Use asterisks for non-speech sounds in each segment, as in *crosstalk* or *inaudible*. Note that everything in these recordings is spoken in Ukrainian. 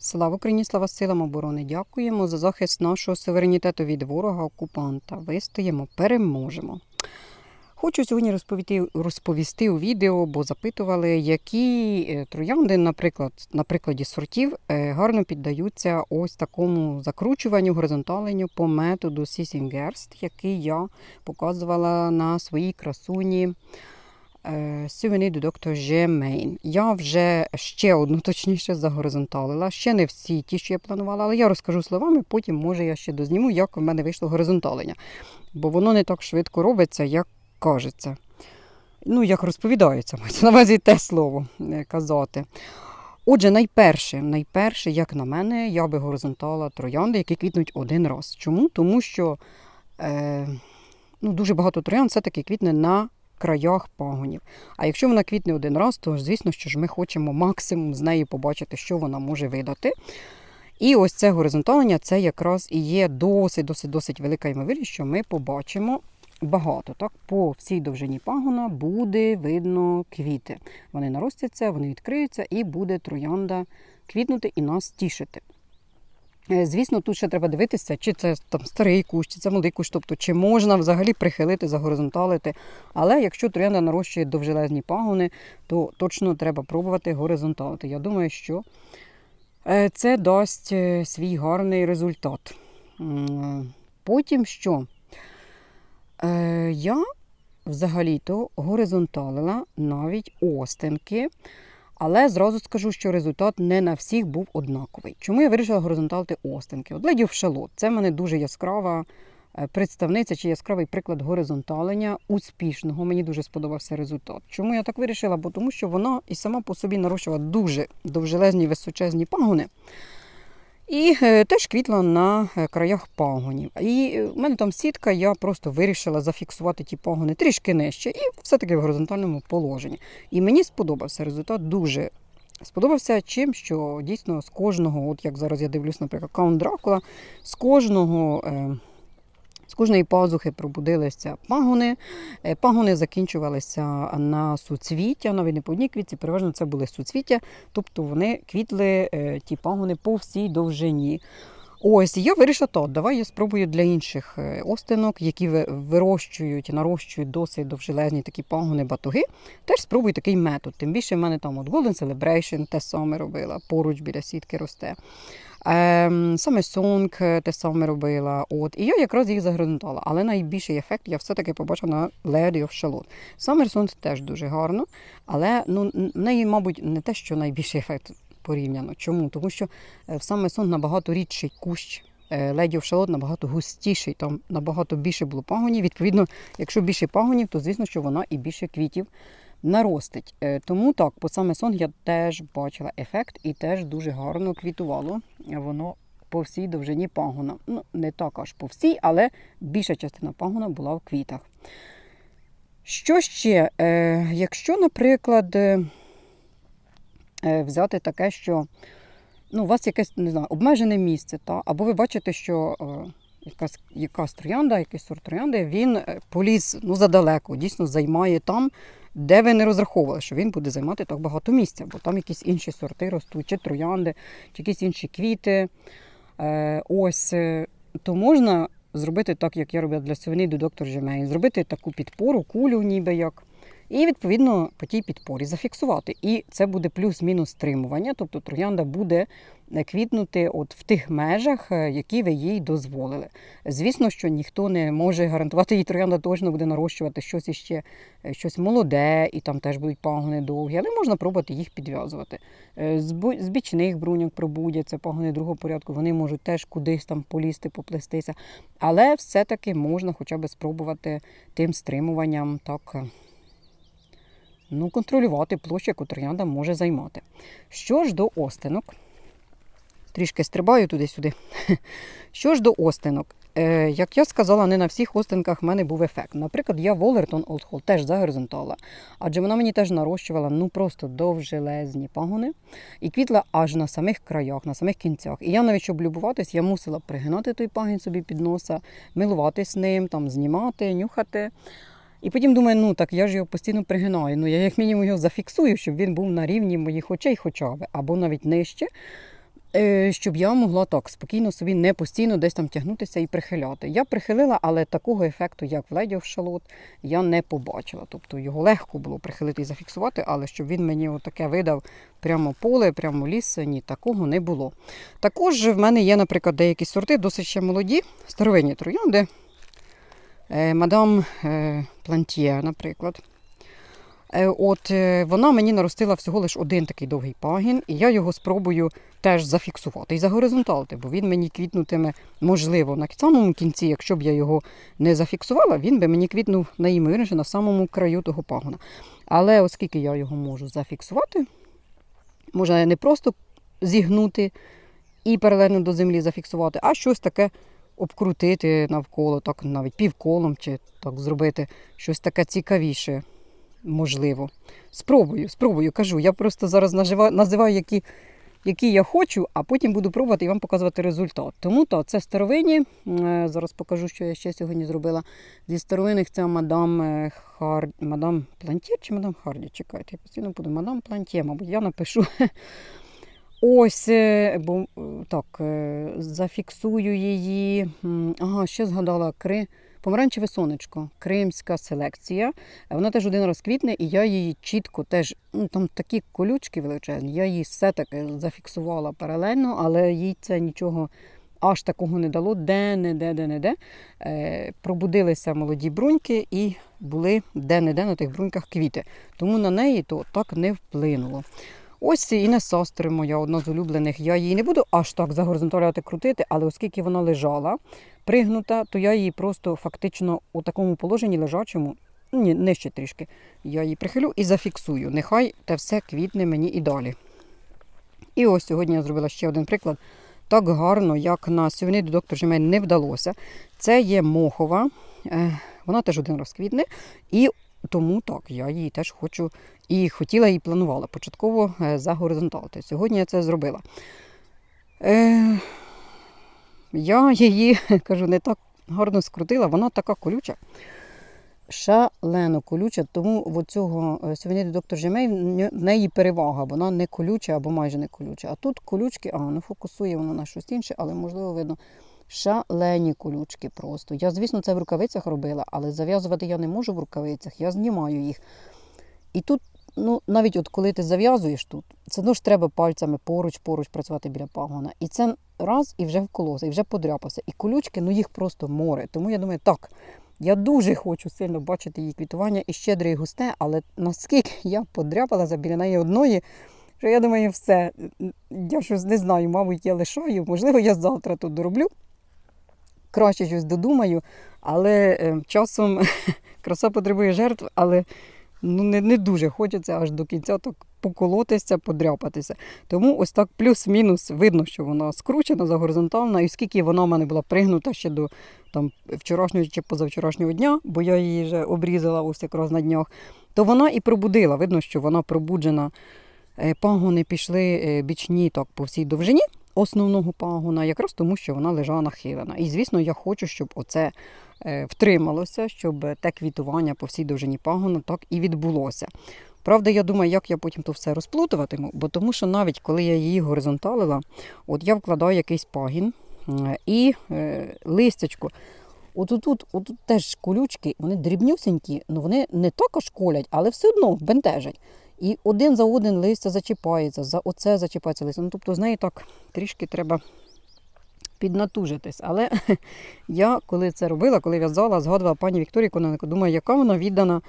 Слава Україні, слава силам оборони! Дякуємо за захист нашого суверенітету від ворога окупанта. Вистоїмо, переможемо. Хочу сьогодні розповісти, розповісти у відео, бо запитували, які е, троянди, наприклад, на прикладі сортів, е, гарно піддаються ось такому закручуванню, горизонталенню по методу Сісінгерст, який я показувала на своїй красуні Сювені до доктор Жемейн. Я вже ще одну *laughs* точніше загоризонталила. Ще не всі ті, що я планувала, але я розкажу словами, потім, може, я ще дозніму, як у мене вийшло горизонталення. Бо воно не так швидко робиться, як кажеться. Ну, як розповідається, *laughs* мається на увазі те слово е, казати. Отже, найперше, найперше, як на мене, я би горизонтала троянди, які квітнуть один раз. Чому? Тому що е, ну, дуже багато троянд все-таки квітне на краях пагонів. А якщо вона квітне один раз, то звісно, що ж ми хочемо максимум з неї побачити, що вона може видати. І ось це горизонталення це якраз і є досить досить досить велика ймовірність, що ми побачимо багато. Так, По всій довжині пагона буде видно квіти. Вони наростяться, вони відкриються, і буде троянда квітнути і нас тішити. Е, Звісно, тут ще треба дивитися, чи це там старий кущ, чи це молодий кущ, тобто чи можна взагалі прихилити, загоризонталити. Але якщо троянда нарощує довжелезні пагони, то точно треба пробувати горизонталити. Я думаю, що е, це дасть е, свій гарний результат. Потім що? Я взагалі-то горизонталила навіть остинки. Але зразу скажу, що результат не на всіх був однаковий. Чому я вирішила горизонталити остинки? От в шалот. Це в мене дуже яскрава е, представниця чи яскравий приклад горизонталення успішного. Мені дуже сподобався результат. Чому я так вирішила? Бо тому що вона і сама по собі нарощувала дуже довжелезні височезні пагони. І е, теж квітла на е, краях пагонів. І е, в мене там сітка, я просто вирішила зафіксувати ті пагони трішки нижче, і все-таки в горизонтальному положенні. І мені сподобався результат дуже. Сподобався чим, що дійсно з кожного, от як зараз я дивлюсь, наприклад, Каунт Дракула, з кожного. Е, кожної пазухи пробудилися пагони. Е, Пагони закінчувалися на суцвіття, навіть не по одній квітці, переважно це були суцвіття, тобто вони квітли е, ті пагони по всій довжині. Ось, я вирішила, то давай я спробую для інших е, остинок, які ви- вирощують, нарощують досить довжелезні такі пагони батуги. Теж спробую такий метод. Тим більше в мене там от Golden Celebration те саме робила, поруч біля сітки росте. Ем, саме Song е, те саме робила. От. І я якраз їх загрунтувала. Але найбільший ефект я все-таки побачила на Lady of Shalot. Summer Song теж дуже гарно, але ну, в неї, мабуть, не те, що найбільший ефект порівняно. Чому? Тому що е, в саме сон набагато рідший кущ. е, Lady of набагато густіший, там набагато більше було пагонів. Відповідно, якщо більше пагонів, то звісно, що вона і більше квітів наростить. Е, Тому так, по саме сон я теж бачила ефект і теж дуже гарно квітувало. Воно по всій довжині пагона. Ну, не так аж по всій, але більша частина пагона була в квітах. Що ще? Е, Якщо, наприклад, е, взяти таке, що ну, у вас якесь не знаю, обмежене місце, та? або ви бачите, що якась, якась троянда, якийсь сорт троянди, він поліз ну, задалеко, дійсно займає там, де ви не розраховували, що він буде займати так багато місця, бо там якісь інші сорти ростуть, чи троянди, чи якісь інші квіти. Е, ось, е, то можна зробити так, як я робила для свини до доктор Жемей, зробити таку підпору, кулю ніби як. І відповідно по тій підпорі зафіксувати. І це буде плюс-мінус стримування, тобто троянда буде е, квітнути от в тих межах, е, які ви їй дозволили. Звісно, що ніхто не може гарантувати, їй троянда точно буде нарощувати щось іще, е, щось молоде, і там теж будуть пагони довгі, але можна пробувати їх підв'язувати. З бічних бруньок пробудяться пагони другого порядку, вони можуть теж кудись там полізти, поплестися. Але все-таки можна хоча б спробувати тим стримуванням так. Ну, контролювати площу, яку троянда може займати. Що ж до остинок, трішки стрибаю туди-сюди. *laughs* Що ж до остинок, е, як я сказала, не на всіх остинках в мене був ефект. Наприклад, я Волертон Hall теж загоризонтала, адже вона мені теж нарощувала ну просто довжелезні пагони і квітла аж на самих краях, на самих кінцях. І я навіть, щоб любуватись, я мусила пригинати той пагін собі під носа, милуватись ним, там, знімати, нюхати. І потім думаю, ну так я ж його постійно пригинаю. Ну я як мінімум його зафіксую, щоб він був на рівні моїх очей хоча б, або навіть нижче. Е, щоб я могла так спокійно собі не постійно десь там тягнутися і прихиляти. Я прихилила, але такого ефекту, як в леді шалот, я не побачила. Тобто його легко було прихилити і зафіксувати, але щоб він мені отаке видав прямо поле, прямо ліс, ні, такого не було. Також в мене є, наприклад, деякі сорти, досить ще молоді, старовинні троянди. Е, Мадам е, Плантьє, наприклад. Е, От вона мені наростила всього лише один такий довгий пагін, і я його спробую теж зафіксувати і загоризонталити, бо він мені квітнутиме, можливо, на самому кінці, якщо б я його не зафіксувала, він би мені квітнув найімовірніше на самому краю того пагона. Але оскільки я його можу зафіксувати, можна не просто зігнути і паралельно до землі зафіксувати, а щось таке обкрутити навколо, так навіть півколом, чи так зробити щось таке цікавіше можливо. Спробую, спробую, кажу. Я просто зараз нажива- називаю, які, які я хочу, а потім буду пробувати і вам показувати результат. Тому то це старовинні. Е, Зараз покажу, що я ще сьогодні зробила. Зі старовинних це мадам е, Хар... мадам Плантє чи мадам Харді. Чекайте, я постійно буду мадам Плантє, мабуть, я напишу. *laughs* Ось, е, бо так, е, зафіксую її. Ага, ще згадала Кри. Помаранчеве сонечко, кримська селекція. Вона теж один раз квітне, і я її чітко теж, ну там такі колючки величезні, я її все-таки зафіксувала паралельно, але їй це нічого аж такого не дало, де-не-де, де-не-де. Е, пробудилися молоді бруньки і були де-не-де на тих бруньках квіти. Тому на неї то так не вплинуло. Ось і Несастри моя одна з улюблених. Я її не буду аж так загоризонталяти крутити, але оскільки вона лежала пригнута, то я її просто фактично у такому положенні лежачому, ні, нижче трішки, я її прихилю і зафіксую. Нехай те все квітне мені і далі. І ось сьогодні я зробила ще один приклад. Так гарно, як на сьогодні до доктор Жемель не вдалося. Це є мохова, е, вона теж один раз квітне. І тому так, я її теж хочу і хотіла і планувала початково е, загоризонталити. Сьогодні я це зробила. Е, я її *laughs* кажу, не так гарно скрутила, вона така колюча. Шалено колюча, тому в цього сувеніри доктор Жемей в неї перевага, вона не колюча або майже не колюча. А тут колючки, а не фокусує воно на щось інше, але можливо видно. Шалені колючки просто. Я, звісно, це в рукавицях робила, але зав'язувати я не можу в рукавицях, я знімаю їх. І тут, ну, навіть от коли ти зав'язуєш тут, це одно ж треба пальцями поруч-поруч працювати біля пагона. І це раз і вже вколося, і вже подряпався. І колючки, ну їх просто море. Тому я думаю, так, я дуже хочу сильно бачити її квітування і щедре і густе, але наскільки *laughs* я подряпалася біля неї одної, що я думаю, все. Я щось не знаю, мабуть, я лишаю. Можливо, я завтра тут дороблю. Краще щось додумаю, але е, часом *laughs* краса потребує жертв, але ну, не, не дуже хочеться аж до кінця так поколотися, подряпатися. Тому ось так плюс-мінус видно, що вона скручена, загоризонтальна, і скільки вона в мене була пригнута ще до там, вчорашнього чи позавчорашнього дня, бо я її вже обрізала ось якраз на днях, то вона і пробудила. Видно, що вона пробуджена. Е, Пагони пішли е, бічні так по всій довжині основного пагона, якраз тому, що вона лежала нахилена. І, звісно, я хочу, щоб оце е, втрималося, щоб те квітування по всій довжині пагона так і відбулося. Правда, я думаю, як я потім то все розплутуватиму, бо тому що навіть коли я її горизонталила, от я вкладаю якийсь пагін і листячко. От тут, от теж колючки, вони дрібнюсенькі, ну вони не також колять, але все одно бентежать. І один за один листя зачіпається, за оце зачіпається листя. Ну, тобто з неї так трішки треба піднатужитись. Але *laughs* я, коли це робила, коли в'язала, згадувала пані Вікторії Кононенко, думаю, яка вона віддана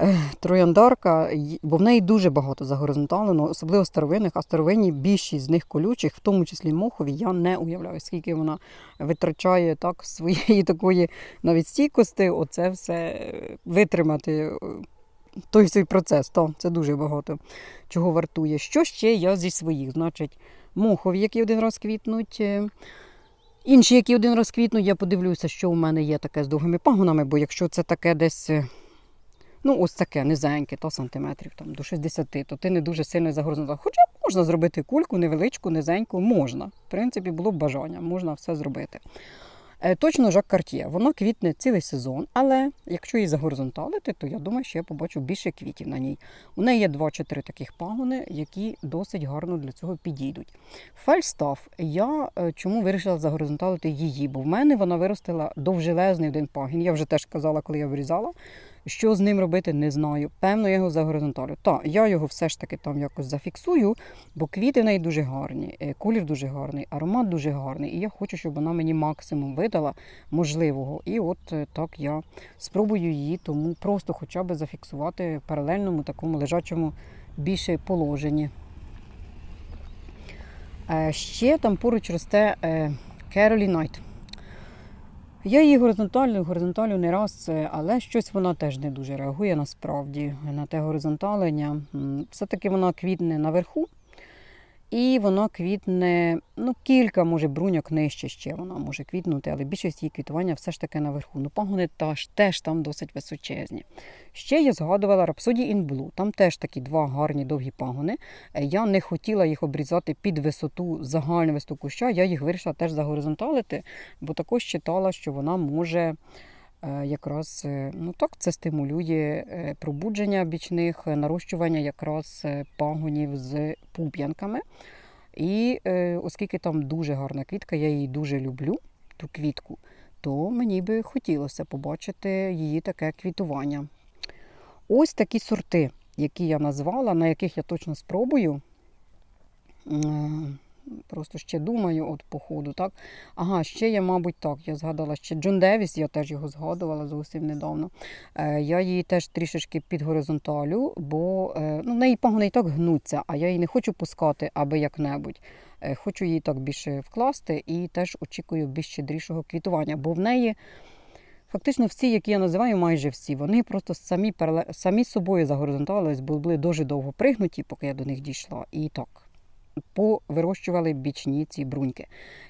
е, трояндарка, бо в неї дуже багато загоризонталено, особливо старовинних, а старовинні більшість з них колючих, в тому числі мохові, я не уявляю, скільки вона витрачає так *laughs* своєї такої навіть стійкості, оце все е, витримати. Той свій процес, то це дуже багато чого вартує. Що ще я зі своїх? Значить, мохові, які один раз квітнуть. е, Інші, які один раз квітнуть, я подивлюся, що у мене є таке з довгими пагонами, бо якщо це таке десь, е, ну ось таке низеньке, то сантиметрів там, до 60, то ти не дуже сильно загорзнута. Хоча можна зробити кульку невеличку, низеньку, можна. В принципі, було б бажання, можна все зробити. Е, Точно Жак Карт'є. Воно квітне цілий сезон, але якщо її загоризонталити, то я думаю, що я побачу більше квітів на ній. У неї є два чи три таких пагони, які досить гарно для цього підійдуть. Фальстаф, я е, чому вирішила загоризонталити її, бо в мене вона виростила довжелезний один пагін. Я вже теж казала, коли я вирізала. Що з ним робити, не знаю. Певно, я його загоризонталю. Та, я його все ж таки там якось зафіксую, бо квіти в неї дуже гарні, е, колір дуже гарний, аромат дуже гарний. І я хочу, щоб вона мені максимум видала можливого. І от е, так я спробую її, тому просто хоча б зафіксувати в паралельному такому лежачому більше положенні. Е, Ще там поруч росте Керолі Найт. Я її горизонталю, горизонталю не раз, е, але щось вона теж не дуже реагує насправді на те горизонталення. Все-таки вона квітне наверху, і вона квітне, ну, кілька, може, бруньок нижче ще вона може квітнути, але більшість її квітування все ж таки наверху. Ну, пагони теж, теж там досить височезні. Ще я згадувала Rhapsody in Blue. Там теж такі два гарні довгі пагони. Е, Я не хотіла їх обрізати під висоту, загальну висоту куща. Я їх вирішила теж загоризонталити, бо також читала, що вона може якраз е, ну так, це стимулює е, пробудження бічних, е, нарощування якраз е, пагонів з пуп'янками. І е, оскільки там дуже гарна квітка, я її дуже люблю, ту квітку, то мені би хотілося побачити її таке квітування. Ось такі сорти, які я назвала, на яких я точно спробую. Просто ще думаю, от по ходу, так. Ага, ще є, мабуть, так. Я згадала ще Джон Девіс, я теж його згадувала зовсім недавно. Е, я її теж трішечки підгоризонталю, бо е, ну, в неї пагони і так гнуться, а я її не хочу пускати аби як-небудь. Е, хочу її так більше вкласти і теж очікую більш щедрішого квітування, бо в неї. Фактично всі, які я називаю, майже всі, вони просто самі, парале- самі собою загоризонтались, бо були дуже довго пригнуті, поки я до них дійшла. І так, повирощували бічні ці бруньки.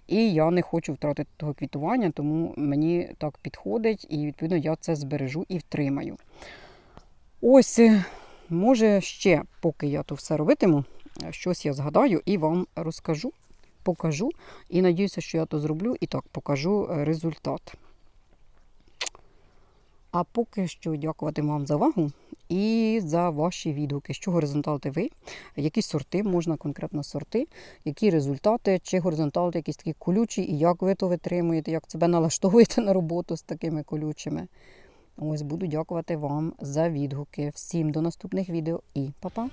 І я не хочу втратити того квітування, тому мені так підходить, і відповідно я це збережу і втримаю. Ось, е, може, ще, поки я то все робитиму, е, щось я згадаю і вам розкажу, покажу. І надіюся, що я то зроблю і так покажу е, результат. А поки що дякувати вам за увагу і за ваші відгуки, що горизонталите ви, які сорти, можна конкретно сорти, які результати, чи горизонталити якісь такі колючі, і як ви то витримуєте, як себе налаштовуєте на роботу з такими колючими. Ось буду дякувати вам за відгуки. Всім до наступних відео і па-па!